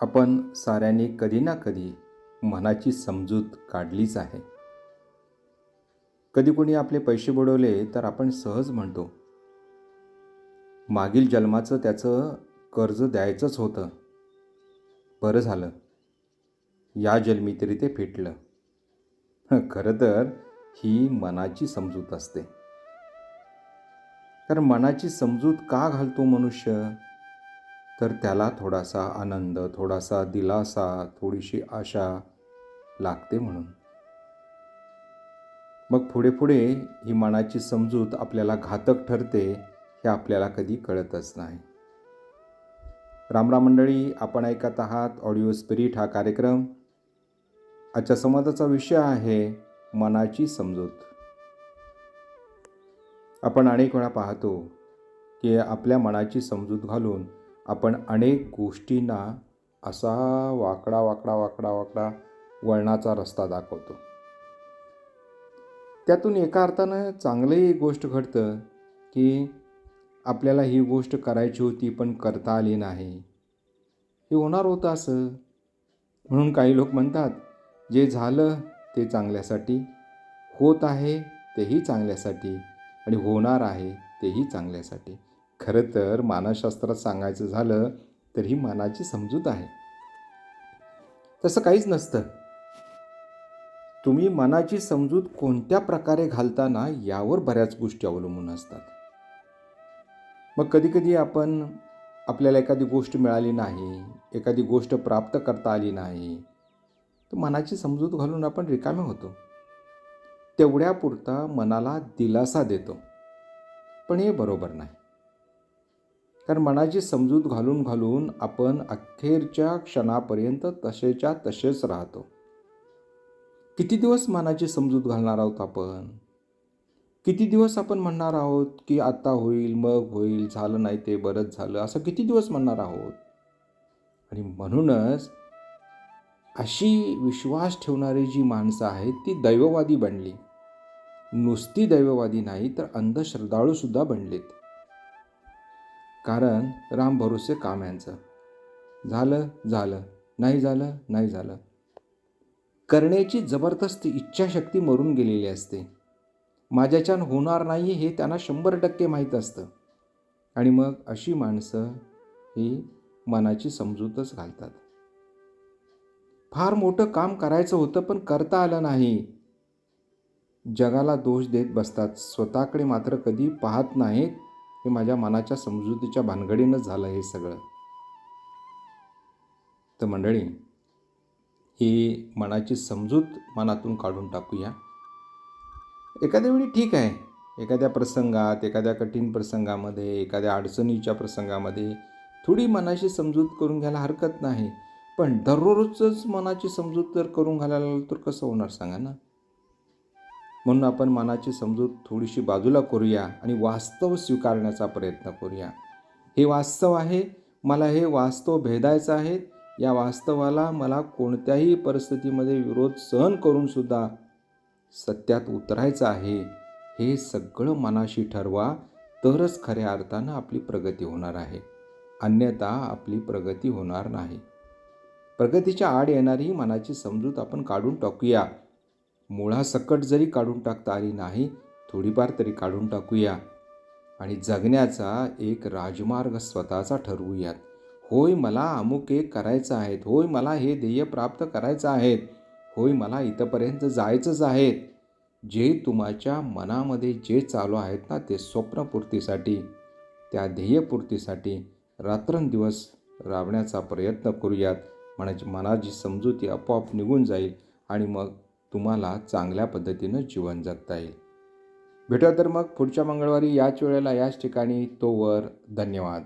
आपण साऱ्यांनी कधी ना कधी मनाची समजूत काढलीच आहे. कधी कोणी आपले पैसे बुडवले तर आपण सहज म्हणतो मागील जन्माचं त्याचं कर्ज द्यायचंच होतं. बरं झालं. या जन्मी तरी ते फिटलं खरं तर ही मनाची समजूत असते. कारण मनाची समजूत का घालतो मनुष्य? तर त्याला थोडासा आनंद थोडासा दिलासा थोडीशी आशा लागते म्हणून. मग पुढे पुढे ही मनाची समजूत आपल्याला घातक ठरते हे आपल्याला कधी कळतच नाही. रामराम मंडळी आपण ऐकत आहात ऑडिओ स्पिरिट हा कार्यक्रम. आजच्या संवादाचा विषय आहे मनाची समजूत. आपण अनेक वेळा पाहतो की आपल्या मनाची समजूत घालून आपण अनेक गोष्टींना असा वाकडा वाकडा वाकडा वाकडा वळणाचा रस्ता दाखवतो. त्यातून एका अर्थानं चांगलंही एक गोष्ट घडतं की आपल्याला ही गोष्ट करायची होती पण करता आली नाही. हे होणार होतं असं. म्हणून काही लोक म्हणतात जे झालं ते चांगल्यासाठी होत आहे तेही चांगल्यासाठी आणि होणार आहे तेही चांगल्यासाठी. खरं तर मानसशास्त्रात सांगायचं झालं तर ही मनाची समजूत आहे. तसं काहीच नसतं. तुम्ही मनाची समजूत कोणत्या प्रकारे घालताना यावर बऱ्याच गोष्टी अवलंबून असतात. मग कधीकधी आपण आपल्याला एखादी गोष्ट मिळाली नाही एखादी गोष्ट प्राप्त करता आली नाही तर मनाची समजूत घालून आपण रिकामे होतो. तेवढ्यापुरता मनाला दिलासा देतो. पण हे बरोबर नाही. कारण मनाची समजूत घालून घालून आपण अखेरच्या क्षणापर्यंत तसेच्या तसेच राहतो. किती दिवस मनाची समजूत घालणार आहोत आपण? किती दिवस आपण म्हणणार आहोत की आता होईल मग होईल झालं नाही ते बरंच झालं असं किती दिवस म्हणणार आहोत? आणि म्हणूनच अशी विश्वास ठेवणारी जी माणसं आहेत ती दैववादी बनली. नुसती दैववादी नाही तर अंधश्रद्धाळूसुद्धा बनलेत. कारण राम भरोसे काम यांचं. झालं झालं नाही झालं नाही झालं. करण्याची जबरदस्त इच्छाशक्ती मरून गेलेली असते. माझ्याच्यान होणार नाही हे त्यांना शंभर टक्के माहीत असतं. आणि मग अशी माणसं ही मनाची समजूतच घालतात. फार मोठं काम करायचं होतं पण करता आलं नाही. जगाला दोष देत बसतात. स्वतःकडे मात्र कधी पाहत नाहीत. हे माझ्या मनाच्या समजुतीच्या भानगडीनंच झालं हे सगळं. तर मंडळी ही मनाची समजूत मनातून काढून टाकूया. एखाद्या वेळी ठीक आहे. एखाद्या प्रसंगात एखाद्या कठीण प्रसंगामध्ये एखाद्या अडचणीच्या प्रसंगामध्ये थोडी मनाशी समजूत करून घ्यायला हरकत नाही. पण दररोजच मनाची समजूत जर करून घालायला तर कसं होणार सांगा ना? म्हणून आपण मनाची समजूत थोडीशी बाजूला करूया आणि वास्तव स्वीकारण्याचा प्रयत्न करूया. हे वास्तव आहे मला हे वास्तव भेदायचं आहे. या वास्तवाला मला कोणत्याही परिस्थितीमध्ये विरोध सहन करूनसुद्धा सत्यात उतरायचं आहे हे सगळं मनाशी ठरवा तरच खऱ्या अर्थानं आपली प्रगती होणार आहे. अन्यथा आपली प्रगती होणार नाही. प्रगतीच्या आड येणारी मनाची समजूत आपण काढून टाकूया. मुळासकट जरी काढून टाकता आली नाही थोडीफार तरी काढून टाकूया. आणि जगण्याचा एक राजमार्ग स्वतःचा ठरवूयात. होय मला अमुक एक करायचं आहेत. होय मला हे ध्येय प्राप्त करायचं आहेत. होय मला इथंपर्यंत जायचंच आहेत. जे तुमच्या मनामध्ये जे चालू आहेत ना ते स्वप्नपूर्तीसाठी त्या ध्येयपूर्तीसाठी रात्रंदिवस राबण्याचा प्रयत्न करूयात. म्हणजे मनाची समजुती आपोआप निघून जाईल आणि मग तुम्हाला चांगल्या पद्धतीनं जीवन जगता येईल. भेटूया तर मग पुढच्या मंगळवारी याच वेळेला याच ठिकाणी तोवर धन्यवाद.